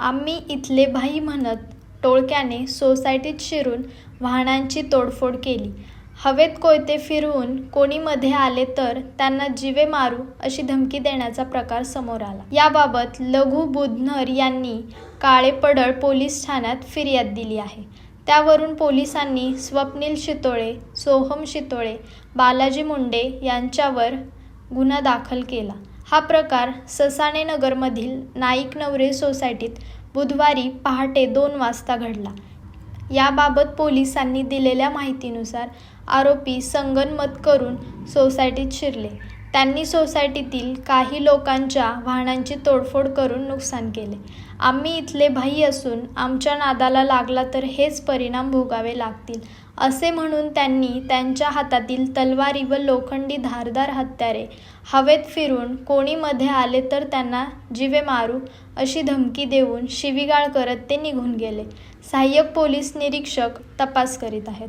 आम्ही इथले भाई म्हणत टोळक्याने सोसायटीत शिरून वाहनांची तोडफोड केली. हवेत कोयते फिरवून कोणी मध्ये आले तर त्यांना जीवे मारू अशी धमकी देण्याचा प्रकार समोर आला. याबाबत लघु बुधनर यांनी काळेपडळ पोलीस ठाण्यात फिर्याद दिली आहे. त्यावरून पोलिसांनी स्वप्नील शितोळे, सोहम शितोळे, बालाजी मुंडे यांच्यावर गुन्हा दाखल केला. हा प्रकार ससाणेनगरमधील नाईक नवरे सोसायटीत बुधवारी पहाटे दोन वाजता घडला. याबाबत पोलिसांनी दिलेल्या माहितीनुसार आरोपी संगनमत करून सोसायटीत शिरले. त्यांनी सोसायटीतील काही लोकांच्या वाहनांची तोडफोड करून नुकसान केले. आम्ही इथले भाई असून आमच्या नादाला लागला तर हेच परिणाम भोगावे लागतील असे म्हणून त्यांनी त्यांच्या हातातील तलवारी व लोखंडी धारदार हत्यारे हवेत फिरून कोणी मध्ये आले तर त्यांना जीवे मारू अशी धमकी देऊन शिवीगाळ करत ते निघून गेले. सहाय्यक पोलीस निरीक्षक तपास करीत आहेत.